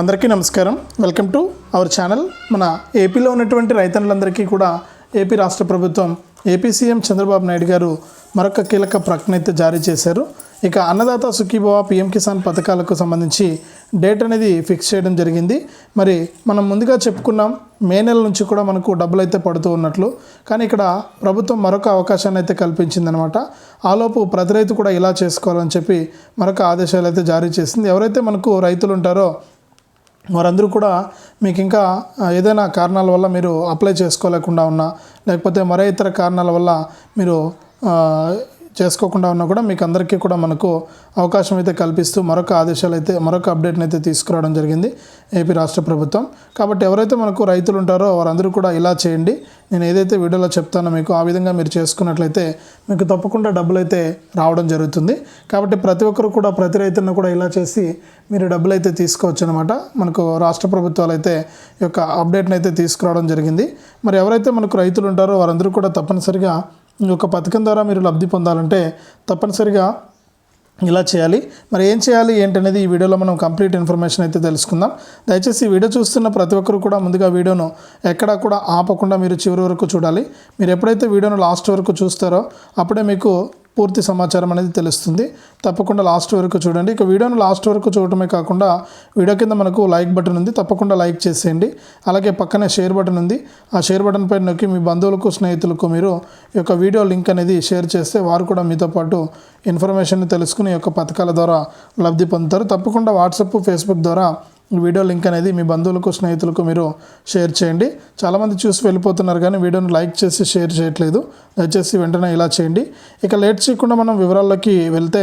అందరికీ నమస్కారం. Welcome to our channel మన ఏపీలో ఉన్నటువంటి రైతన్నులందరికీ కూడా ఏపీ రాష్ట్ర ప్రభుత్వం ఏపీ సీఎం చంద్రబాబు నాయుడు గారు మరొక కీలక ప్రకటన అయితే జారీ చేశారు. ఇక అన్నదాత సుఖీభవ పిఎం కిసాన్ పథకాలకు సంబంధించి డేట్ అనేది ఫిక్స్ చేయడం జరిగింది. మరి మనం ముందుగా చెప్పుకున్నాం మే నెల నుంచి కూడా మనకు డబ్బులు అయితే పడుతూ ఉన్నట్లు. కానీ ఇక్కడ ప్రభుత్వం మరొక అవకాశాన్ని అయితే కల్పించిందనమాట. ఆలోపు ప్రతి రైతు కూడా ఇలా చేసుకోవాలని చెప్పి మరొక ఆదేశాలు అయితే జారీ చేసింది. ఎవరైతే మనకు రైతులు ఉంటారో వారందరూ కూడా మీకు ఇంకా ఏదైనా కారణాల వల్ల మీరు అప్లై చేసుకోలేకుండా ఉన్నా లేకపోతే మరే ఇతర కారణాల వల్ల మీరు చేసుకోకుండా ఉన్నా కూడా మీకు అందరికీ కూడా మనకు అవకాశం అయితే కల్పిస్తూ మరొక ఆదేశాలు అయితే మరొక అప్డేట్ని అయితే తీసుకురావడం జరిగింది ఏపీ రాష్ట్ర ప్రభుత్వం. కాబట్టి ఎవరైతే మనకు రైతులు ఉంటారో వారందరూ కూడా ఇలా చేయండి. నేను ఏదైతే వీడియోలో చెప్తానో మీకు ఆ విధంగా మీరు చేసుకున్నట్లయితే మీకు తప్పకుండా డబ్బులు అయితే రావడం జరుగుతుంది. కాబట్టి ప్రతి ఒక్కరు కూడా ప్రతి రైతులను కూడా ఇలా చేసి మీరు డబ్బులు అయితే తీసుకోవచ్చు అనమాట మనకు రాష్ట్ర ప్రభుత్వాలు అయితే ఈ యొక్క అప్డేట్ని అయితే తీసుకురావడం జరిగింది. మరి ఎవరైతే మనకు రైతులు ఉంటారో వారందరూ కూడా తప్పనిసరిగా ఈ యొక్క పథకం ద్వారా మీరు లబ్ధి పొందాలంటే తప్పనిసరిగా ఇలా చేయాలి. మరి ఏం చేయాలి ఏంటనేది ఈ వీడియోలో మనం కంప్లీట్ ఇన్ఫర్మేషన్ అయితే తెలుసుకుందాం. దయచేసి ఈ వీడియో చూస్తున్న ప్రతి ఒక్కరు కూడా ముందుగా వీడియోను ఎక్కడా కూడా ఆపకుండా మీరు చివరి వరకు చూడాలి. మీరు ఎప్పుడైతే వీడియోను లాస్ట్ వరకు చూస్తారో అప్పుడే మీకు పూర్తి సమాచారం అనేది తెలుస్తుంది. తప్పకుండా లాస్ట్ వరకు చూడండి. ఇక వీడియోను లాస్ట్ వరకు చూడటమే కాకుండా వీడియో కింద మనకు లైక్ బటన్ ఉంది. తప్పకుండా లైక్ చేసేయండి. అలాగే పక్కనే షేర్ బటన్ ఉంది. ఆ షేర్ బటన్ పైన నొక్కి మీ బంధువులకు స్నేహితులకు మీరు ఈ యొక్క వీడియో లింక్ అనేది షేర్ చేస్తే వారు కూడా మీతో పాటు ఇన్ఫర్మేషన్ తెలుసుకుని ఈ యొక్క పథకాల ద్వారా లబ్ధి పొందుతారు. తప్పకుండా వాట్సాప్ ఫేస్బుక్ ద్వారా వీడియో లింక్ అనేది మీ బంధువులకు స్నేహితులకు మీరు షేర్ చేయండి. చాలామంది చూసి వెళ్ళిపోతున్నారు కానీ వీడియోని లైక్ చేసి షేర్ చేయట్లేదు. దయచేసి వెంటనే ఇలా చేయండి. ఇక లేట్ చేయకుండా మనం వివరాల్లోకి వెళ్తే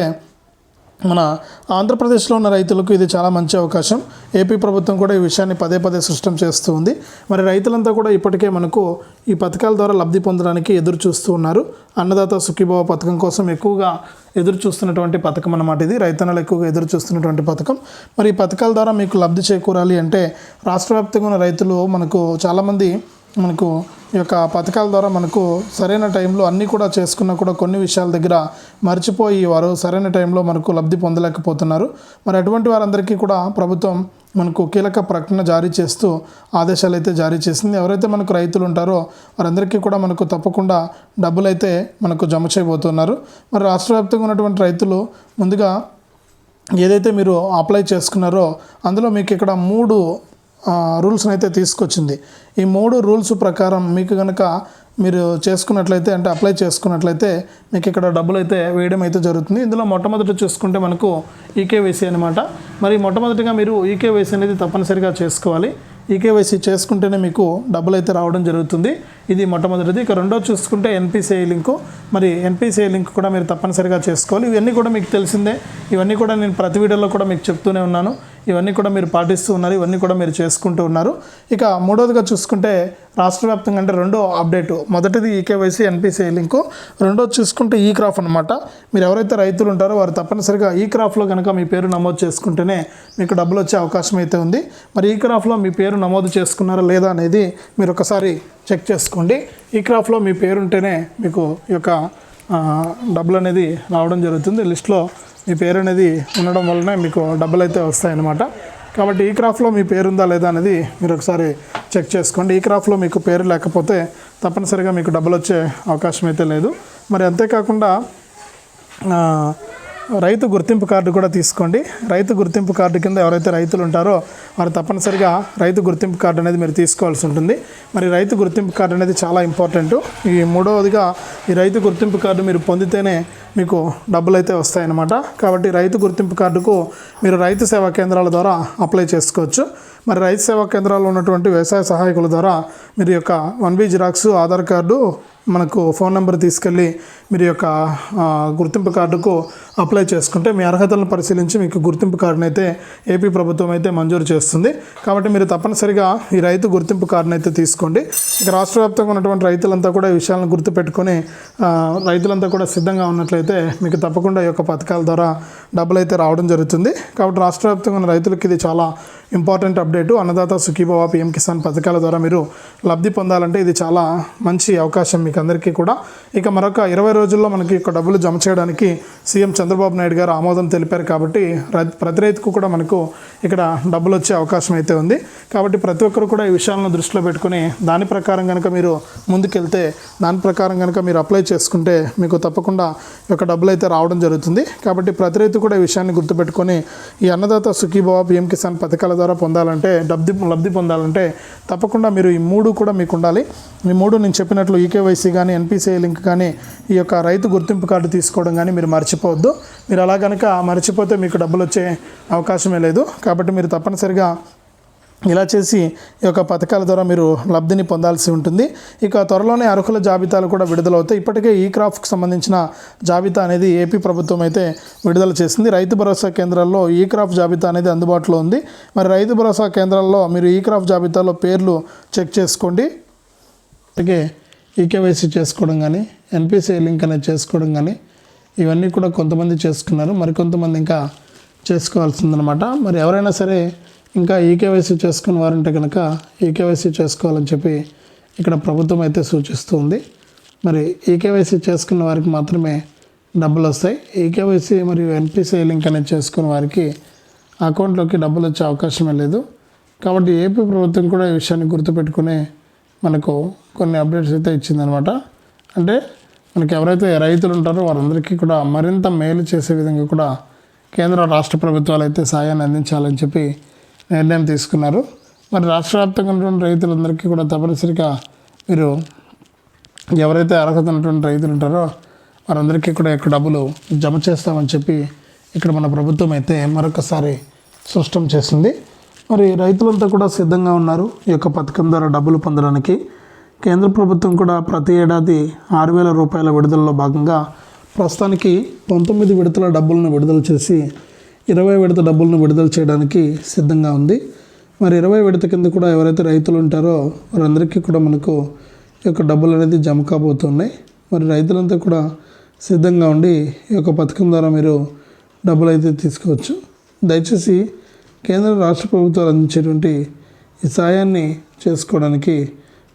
మన ఆంధ్రప్రదేశ్లో ఉన్న రైతులకు ఇది చాలా మంచి అవకాశం. ఏపీ ప్రభుత్వం కూడా ఈ విషయాన్ని పదే పదే సృష్టం చేస్తూ ఉంది. మరి రైతులంతా కూడా ఇప్పటికే మనకు ఈ పథకాల ద్వారా లబ్ధి పొందడానికి ఎదురు చూస్తూ ఉన్నారు. అన్నదాత సుఖీభావ పథకం కోసం ఎక్కువగా ఎదురు చూస్తున్నటువంటి పథకం అన్నమాట ఇది. రైతన్నలు ఎక్కువగా ఎదురు చూస్తున్నటువంటి పథకం. మరి ఈ పథకాల ద్వారా మీకు లబ్ధి చేకూరాలి అంటే రాష్ట్ర వ్యాప్తంగా ఉన్న రైతులు మనకు చాలామంది మనకు ఈ యొక్క పథకాల ద్వారా మనకు సరైన టైంలో అన్నీ కూడా చేసుకున్నా కూడా కొన్ని విషయాల దగ్గర మర్చిపోయి వారు సరైన టైంలో మనకు లబ్ధి పొందలేకపోతున్నారు. మరి అటువంటి వారందరికీ కూడా ప్రభుత్వం మనకు కీలక ప్రకటన జారీ చేస్తూ ఆదేశాలు అయితే జారీ చేసింది. ఎవరైతే మనకు రైతులు ఉంటారో వారందరికీ కూడా మనకు తప్పకుండా డబ్బులు అయితే మనకు జమ చేయబోతున్నారు. మరి రాష్ట్ర వ్యాప్తంగా ఉన్నటువంటి రైతులు ముందుగా ఏదైతే మీరు అప్లై చేసుకున్నారో అందులో మీకు ఇక్కడ మూడు రూల్స్ని అయితే తీసుకొచ్చింది. ఈ మూడు రూల్స్ ప్రకారం మీకు కనుక మీరు చేసుకున్నట్లయితే అంటే అప్లై చేసుకున్నట్లయితే మీకు ఇక్కడ డబ్బులు అయితే వేయడం అయితే జరుగుతుంది. ఇందులో మొట్టమొదటి చూసుకుంటే మనకు ఈకేవైసీ అనమాట మరి మొట్టమొదటిగా మీరు ఈకేవైసీ అనేది తప్పనిసరిగా చేసుకోవాలి. ఈకేవైసీ చేసుకుంటేనే మీకు డబ్బులు అయితే రావడం జరుగుతుంది. ఇది మొట్టమొదటిది. ఇక రెండో చూసుకుంటే ఎన్పిసిఐ లింకు. మరి ఎన్పిసిఐ లింక్ కూడా మీరు తప్పనిసరిగా చేసుకోవాలి. ఇవన్నీ కూడా మీకు తెలిసిందే. ఇవన్నీ కూడా నేను ప్రతి వీడియోలో కూడా మీకు చెప్తూనే ఉన్నాను. ఇవన్నీ కూడా మీరు పాటిస్తూ ఉన్నారు ఇవన్నీ కూడా మీరు చేసుకుంటూ ఉన్నారు. ఇక మూడోదిగా చూసుకుంటే రాష్ట్ర వ్యాప్తంగా అంటే రెండో అప్డేట్. మొదటిది ఈకేవైసీ ఎన్పిసిఐ లింకు. రెండోది చూసుకుంటే ఈ క్రాఫ్ అనమాట మీరు ఎవరైతే రైతులు ఉంటారో వారు తప్పనిసరిగా ఈ క్రాఫ్లో కనుక మీ పేరు నమోదు చేసుకుంటేనే మీకు డబ్బులు వచ్చే అవకాశం అయితే ఉంది. మరి ఈ క్రాఫ్లో మీ పేరు నమోదు చేసుకున్నారా లేదా అనేది మీరు ఒకసారి చెక్ చేసుకోండి. ఈ క్రాఫ్లో మీ పేరు ఉంటేనే మీకు ఈ యొక్క డబ్బులు అనేది రావడం జరుగుతుంది. లిస్ట్లో మీ పేరు అనేది ఉండడం వల్లనే మీకు డబ్బులు అయితే వస్తాయన్నమాట. కాబట్టి ఈ క్రాఫ్ట్లో మీ పేరు ఉందా లేదా అనేది మీరు ఒకసారి చెక్ చేసుకోండి. ఈ క్రాఫ్లో మీకు పేరు లేకపోతే తప్పనిసరిగా మీకు డబ్బులు వచ్చే అవకాశం అయితే లేదు. మరి అంతేకాకుండా రైతు గుర్తింపు కార్డు కూడా తీసుకోండి. రైతు గుర్తింపు కార్డు కింద ఎవరైతే రైతులు ఉంటారో వారు తప్పనిసరిగా రైతు గుర్తింపు కార్డు అనేది మీరు తీసుకోవాల్సి ఉంటుంది. మరి రైతు గుర్తింపు కార్డు అనేది చాలా ఇంపార్టెంట్. ఈ మూడవదిగా ఈ రైతు గుర్తింపు కార్డు మీరు పొందితేనే మీకు డబ్బులు అయితే వస్తాయన్నమాట. కాబట్టి రైతు గుర్తింపు కార్డుకు మీరు రైతు సేవా కేంద్రాల ద్వారా అప్లై చేసుకోవచ్చు. మరి రైతు సేవా కేంద్రాల్లో ఉన్నటువంటి వ్యవసాయ సహాయకుల ద్వారా మీరు యొక్క one B xerox Aadhaar card మనకు ఫోన్ నెంబర్ తీసుకెళ్ళి మీరు యొక్క గుర్తింపు కార్డుకు అప్లై చేసుకుంటే మీ అర్హతలను పరిశీలించి మీకు గుర్తింపు కార్డునైతే ఏపీ ప్రభుత్వం అయితే మంజూరు చేస్తుంది. కాబట్టి మీరు తప్పనిసరిగా ఈ రైతు గుర్తింపు కార్డును అయితే తీసుకోండి. ఇక రాష్ట్ర వ్యాప్తంగా ఉన్నటువంటి రైతులంతా కూడా ఈ విషయాలను గుర్తుపెట్టుకొని రైతులంతా కూడా సిద్ధంగా ఉన్నట్లయితే మీకు తప్పకుండా ఈ యొక్క పథకాల ద్వారా డబ్బులు అయితే రావడం జరుగుతుంది. కాబట్టి రాష్ట్ర వ్యాప్తంగా ఉన్న రైతులకి ఇది చాలా important update. Annadata Sukhibhava PM Kisan పథకాల ద్వారా మీరు లబ్ధి పొందాలంటే ఇది చాలా మంచి అవకాశం మీకు అందరికీ కూడా. ఇక మరొక ఇరవై రోజుల్లో మనకి ఇక డబ్బులు జమ చేయడానికి సీఎం చంద్రబాబు నాయుడు గారు ఆమోదం తెలిపారు కాబట్టి ప్రతి రైతుకు కూడా మనకు ఇక్కడ డబ్బులు వచ్చే అవకాశం అయితే ఉంది. కాబట్టి ప్రతి ఒక్కరు కూడా ఈ విషయాలను దృష్టిలో పెట్టుకుని దాని ప్రకారం కనుక మీరు ముందుకెళ్తే దాని ప్రకారం కనుక మీరు అప్లై చేసుకుంటే మీకు తప్పకుండా యొక్క డబ్బులు అయితే రావడం జరుగుతుంది. కాబట్టి ప్రతి రైతు కూడా ఈ విషయాన్ని గుర్తుపెట్టుకొని ఈ అన్నదాత సుఖీభవ పిఎం కిసాన్ పథకాల ద్వారా పొందాలంటే లబ్ధి లబ్ధి పొందాలంటే తప్పకుండా మీరు ఈ మూడు కూడా మీకు ఉండాలి. ఈ మూడు నేను చెప్పినట్లు ఈకేవైసీ కానీ ఎన్పిసిఐ లింక్ కానీ ఈ యొక్క రైతు గుర్తింపు కార్డు తీసుకోవడం కానీ మీరు మర్చిపోవద్దు. మీరు అలా కనుక మర్చిపోతే మీకు డబ్బులు వచ్చే అవకాశమే లేదు. కాబట్టి మీరు తప్పనిసరిగా ఇలా చేసి ఈ యొక్క పథకాల ద్వారా మీరు లబ్ధిని పొందాల్సి ఉంటుంది. ఇక త్వరలోనే అర్హుల జాబితాలు కూడా విడుదలవుతాయి. ఇప్పటికే ఈ క్రాఫ్ట్కి సంబంధించిన జాబితా అనేది ఏపీ ప్రభుత్వం అయితే విడుదల చేసింది. రైతు భరోసా కేంద్రాల్లో ఈ క్రాఫ్ట్ జాబితా అనేది అందుబాటులో ఉంది. మరి రైతు భరోసా కేంద్రాల్లో మీరు ఈ క్రాఫ్ట్ జాబితాలో పేర్లు చెక్ చేసుకోండి. అలాగే ఈకేవైసీ చేసుకోవడం కానీ ఎన్పిసిఐ లింక్ అనేది చేసుకోవడం కానీ ఇవన్నీ కూడా కొంతమంది చేసుకున్నారు. మరికొంతమంది ఇంకా చేసుకోవాల్సిందనమాట మరి ఎవరైనా సరే ఇంకా ఈకేవైసీ చేసుకున్న వారంటే కనుక ఈకేవైసీ చేసుకోవాలని చెప్పి ఇక్కడ ప్రభుత్వం అయితే సూచిస్తుంది మరి ఈకేవైసీ చేసుకున్న వారికి మాత్రమే డబ్బులు వస్తాయి. ఈకేవైసీ మరియు ఎన్పిసిఐ లింక్ అనేది చేసుకున్న వారికి అకౌంట్లోకి డబ్బులు వచ్చే అవకాశమే లేదు. కాబట్టి ఏపీ ప్రభుత్వం కూడా ఈ విషయాన్ని గుర్తుపెట్టుకుని మనకు కొన్ని అప్డేట్స్ అయితే ఇచ్చిందనమాట. అంటే మనకి ఎవరైతే రైతులు ఉంటారో వారందరికీ కూడా మరింత మేలు చేసే విధంగా కూడా కేంద్ర రాష్ట్ర ప్రభుత్వాలు అయితే సాయాన్ని అందించాలని చెప్పి నిర్ణయం తీసుకున్నారు. మరి రాష్ట్ర వ్యాప్తంగా ఉన్నటువంటి రైతులందరికీ కూడా తప్పనిసరిగా మీరు ఎవరైతే అర్హత ఉన్నటువంటి రైతులు ఉంటారో వారందరికీ కూడా ఇక్కడ డబ్బులు జమ చేస్తామని చెప్పి ఇక్కడ మన ప్రభుత్వం అయితే మరొకసారి స్పష్టం చేసింది. మరి రైతులంతా కూడా సిద్ధంగా ఉన్నారు ఈ యొక్క పథకం ద్వారా డబ్బులు పొందడానికి. కేంద్ర ప్రభుత్వం కూడా ప్రతి ఏడాది ఆరు వేల రూపాయల విడుదలలో భాగంగా ప్రస్తుతానికి పంతొమ్మిది విడతల డబ్బులను విడుదల చేసి ఇరవై విడత డబ్బులను విడుదల చేయడానికి సిద్ధంగా ఉంది. మరి ఇరవై విడత కింద కూడా ఎవరైతే రైతులు ఉంటారో వారందరికీ కూడా మనకు ఈ యొక్క డబ్బులు అనేది జమ కాబోతున్నాయి. మరి రైతులంతా కూడా సిద్ధంగా ఉండి ఈ యొక్క పథకం ద్వారా మీరు డబ్బులు అయితే తీసుకోవచ్చు. దయచేసి కేంద్ర రాష్ట్ర ప్రభుత్వాలు అందించేటువంటి ఈ సాయాన్ని చేసుకోవడానికి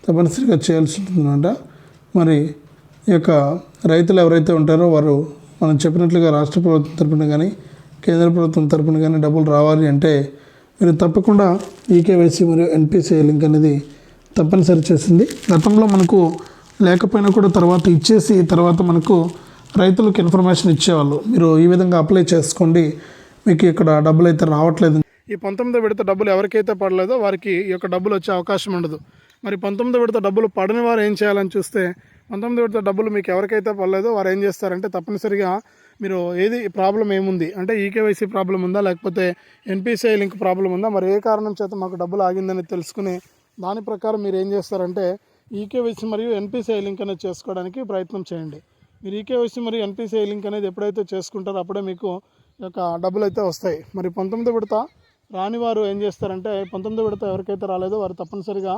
తప్పనిసరిగా చేయాల్సి ఉంటుందన్నమాట. మరి ఈ యొక్క రైతులు ఎవరైతే ఉంటారో వారు మనం చెప్పినట్లుగా రాష్ట్ర ప్రభుత్వం తరపున కానీ కేంద్ర ప్రభుత్వం తరపున కానీ డబ్బులు రావాలి అంటే మీరు తప్పకుండా ఈకేవైసీ మరియు ఎన్పిసిఐ లింక్ అనేది తప్పనిసరి చేసింది. గతంలో మనకు లేకపోయినా కూడా తర్వాత ఇచ్చేసి తర్వాత మనకు రైతులకు ఇన్ఫర్మేషన్ ఇచ్చేవాళ్ళు. మీరు ఈ విధంగా అప్లై చేసుకోండి. మీకు ఇక్కడ డబ్బులు అయితే రావట్లేదు. ఈ పంతొమ్మిదో విడత డబ్బులు ఎవరికైతే పడలేదో వారికి ఈ యొక్క డబ్బులు వచ్చే అవకాశం ఉండదు. మరి పంతొమ్మిదో విడత డబ్బులు పడని వారు ఏం చేయాలని చూస్తే పంతొమ్మిది విడత డబ్బులు మీకు ఎవరికైతే పడలేదో వారు ఏం చేస్తారంటే తప్పనిసరిగా మీరు ఏది ప్రాబ్లం ఏముంది? అంటే ఈకేవైసీ ప్రాబ్లం ఉందా? లేకపోతే ఎన్పిసిఐ లింక్ ప్రాబ్లం ఉందా? మరి ఏ కారణం చేత మాకు డబ్బులు ఆగిందని తెలుసుకుని దాని ప్రకారం మీరు ఏం చేస్తారంటే ఈకేవైసీ మరియు ఎన్పిసిఐ లింక్ అనేది చేసుకోవడానికి ప్రయత్నం చేయండి. మీరు ఈకేవైసీ మరియు ఎన్పిసిఐ లింక్ అనేది ఎప్పుడైతే చేసుకుంటారో అప్పుడే మీకు యొక్క డబ్బులు అయితే వస్తాయి. మరి పంతొమ్మిది విడత రాని వారు ఏం చేస్తారంటే పంతొమ్మిది విడత ఎవరికైతే రాలేదో వారు తప్పనిసరిగా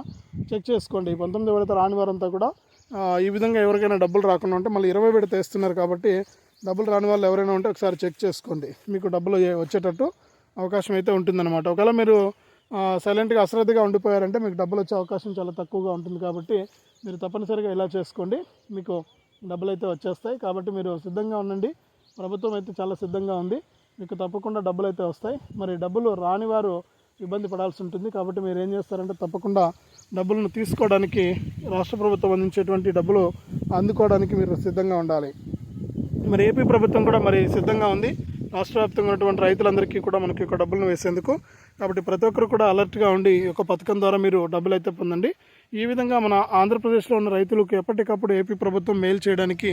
చెక్ చేసుకోండి. పంతొమ్మిది విడత రాని వారంతా కూడా ఈ విధంగా ఎవరికైనా డబ్బులు రాకుండా ఉంటే మళ్ళీ ఇరవై విడత వేస్తున్నారు కాబట్టి డబ్బులు రాని వాళ్ళు ఎవరైనా ఉంటే ఒకసారి చెక్ చేసుకోండి. మీకు డబ్బులు వచ్చేటట్టు అవకాశం అయితే ఉంటుందన్నమాట. ఒకవేళ మీరు సైలెంట్గా అశ్రద్ధగా ఉండిపోయారంటే మీకు డబ్బులు వచ్చే అవకాశం చాలా తక్కువగా ఉంటుంది కాబట్టి మీరు తప్పనిసరిగా ఇలా చేసుకోండి. మీకు డబ్బులు అయితే వచ్చేస్తాయి. కాబట్టి మీరు సిద్ధంగా ఉండండి. ప్రభుత్వం అయితే చాలా సిద్ధంగా ఉంది. మీకు తప్పకుండా డబ్బులు అయితే వస్తాయి. మరి డబ్బులు రాని వారు ఇబ్బంది పడాల్సి ఉంటుంది. కాబట్టి మీరు ఏం చేస్తారంటే తప్పకుండా డబ్బులను తీసుకోవడానికి రాష్ట్ర ప్రభుత్వం అందించేటువంటి డబ్బులు అందుకోవడానికి మీరు సిద్ధంగా ఉండాలి. మరి ఏపీ ప్రభుత్వం కూడా మరి సిద్ధంగా ఉంది. రాష్ట్ర వ్యాప్తంగా ఉన్నటువంటి రైతులందరికీ కూడా మనకి యొక్క డబ్బులను వేసేందుకు. కాబట్టి ప్రతి ఒక్కరు కూడా అలర్ట్గా ఉండి ఒక పథకం ద్వారా మీరు డబ్బులు అయితే పొందండి. ఈ విధంగా మన ఆంధ్రప్రదేశ్లో ఉన్న రైతులకు ఎప్పటికప్పుడు ఏపీ ప్రభుత్వం మేలు చేయడానికి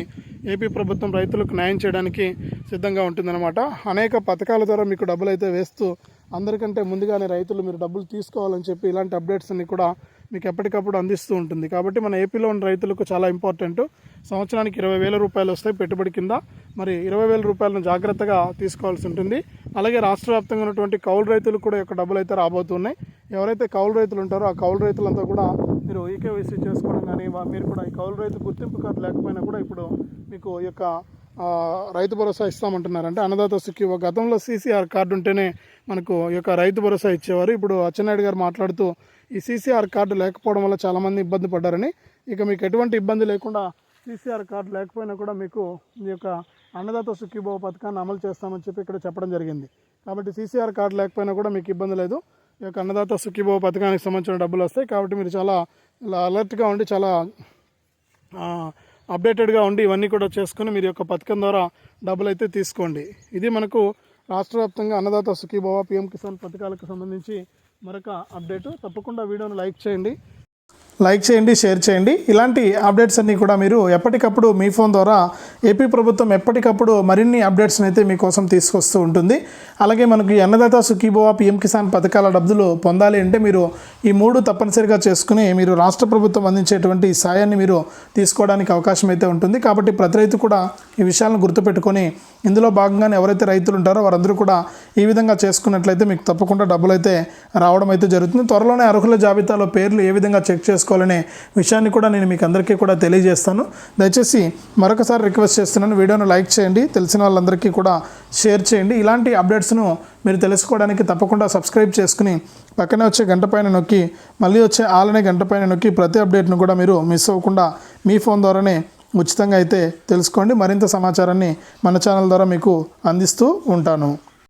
ఏపీ ప్రభుత్వం రైతులకు న్యాయం చేయడానికి సిద్ధంగా ఉంటుందన్నమాట. అనేక పథకాల ద్వారా మీకు డబ్బులు అయితే వేస్తూ అందరికంటే ముందుగానే రైతులు మీరు డబ్బులు తీసుకోవాలని చెప్పి ఇలాంటి అప్డేట్స్ అన్ని కూడా మీకు ఎప్పటికప్పుడు అందిస్తూ ఉంటుంది. కాబట్టి మన ఏపీలో ఉన్న రైతులకు చాలా ఇంపార్టెంట్ సంవత్సరానికి ఇరవై వేల రూపాయలు వస్తాయి పెట్టుబడి కింద. మరి ఇరవై వేల రూపాయలను జాగ్రత్తగా తీసుకోవాల్సి ఉంటుంది. అలాగే రాష్ట్ర వ్యాప్తంగా ఉన్నటువంటి కౌలు రైతులకు కూడా యొక్క డబ్బులు అయితే రాబోతున్నాయి. ఎవరైతే కౌలు రైతులు ఉంటారో ఆ కౌలు రైతులంతా కూడా మీరు ఈకేవైసీ చేసుకోవడం కానీ మీరు కూడా ఈ కౌలు రైతు గుర్తింపు కార్డు లేకపోయినా కూడా ఇప్పుడు మీకు ఈ యొక్క రైతు భరోసా ఇస్తామంటున్నారంటే అన్నదాత సుఖీవ గతంలో సీసీఆర్ కార్డు ఉంటేనే మనకు ఈ యొక్క రైతు భరోసా ఇచ్చేవారు. ఇప్పుడు అచ్చెన్నాయుడు గారు మాట్లాడుతూ ఈ సీసీఆర్ కార్డు లేకపోవడం వల్ల చాలామంది ఇబ్బంది పడ్డారని. ఇక మీకు ఎటువంటి ఇబ్బంది లేకుండా సీసీఆర్ కార్డు లేకపోయినా కూడా మీకు ఈ యొక్క అన్నదాత సుఖీభవ పథకాన్ని అమలు చేస్తామని చెప్పి ఇక్కడ చెప్పడం జరిగింది. కాబట్టి సీసీఆర్ కార్డు లేకపోయినా కూడా మీకు ఇబ్బంది లేదు. ఈ యొక్క అన్నదాత సుఖీభవ పథకానికి సంబంధించిన డబ్బులు వస్తాయి. కాబట్టి మీరు చాలా ఇలా అలర్ట్గా ఉండి చాలా అప్డేటెడ్గా ఉండి ఇవన్నీ కూడా చేసుకుని మీరు యొక్క పథకం ద్వారా డబ్బులు అయితే తీసుకోండి. ఇది మనకు రాష్ట్ర వ్యాప్తంగా అన్నదాత సుఖీభవ పిఎం కిసాన్ పథకాలకు సంబంధించి మరొక అప్డేటు. తప్పకుండా వీడియోను లైక్ చేయండి. లైక్ చేయండి షేర్ చేయండి. ఇలాంటి అప్డేట్స్ అన్నీ కూడా మీరు ఎప్పటికప్పుడు మీ ఫోన్ ద్వారా ఏపీ ప్రభుత్వం ఎప్పటికప్పుడు మరిన్ని అప్డేట్స్ని అయితే మీకోసం తీసుకొస్తూ ఉంటుంది. అలాగే మనకి అన్నదాత సుఖీభవ పిఎం కిసాన్ పథకాల డబ్బులు పొందాలి అంటే మీరు ఈ మూడు తప్పనిసరిగా చేసుకుని మీరు రాష్ట్ర ప్రభుత్వం అందించేటువంటి సాయాన్ని మీరు తీసుకోవడానికి అవకాశం అయితే ఉంటుంది. కాబట్టి ప్రతి రైతు కూడా ఈ విషయాలను గుర్తుపెట్టుకొని ఇందులో భాగంగానే ఎవరైతే రైతులు ఉంటారో వారందరూ కూడా ఈ విధంగా చేసుకున్నట్లయితే మీకు తప్పకుండా డబ్బులు అయితే రావడం అయితే జరుగుతుంది. త్వరలోనే అర్హుల జాబితాలో పేర్లు ఏ విధంగా చెక్ చేసుకోవాలనే విషయాన్ని కూడా నేను మీకు అందరికీ కూడా తెలియజేస్తాను. దయచేసి మరొకసారి రిక్వెస్ట్ చేస్తున్నాను వీడియోను లైక్ చేయండి తెలిసిన వాళ్ళందరికీ కూడా షేర్ చేయండి. ఇలాంటి అప్డేట్స్ను మీరు తెలుసుకోవడానికి తప్పకుండా సబ్స్క్రైబ్ చేసుకుని పక్కనే వచ్చే గంట పైన నొక్కి మళ్ళీ వచ్చే ఆలనే గంట పైన నొక్కి ప్రతి అప్డేట్ను కూడా మీరు మిస్ అవ్వకుండా మీ ఫోన్ ద్వారానే ఉచితంగా అయితే తెలుసుకోండి. మరింత సమాచారాన్ని మన ఛానల్ ద్వారా మీకు అందిస్తూ ఉంటాను.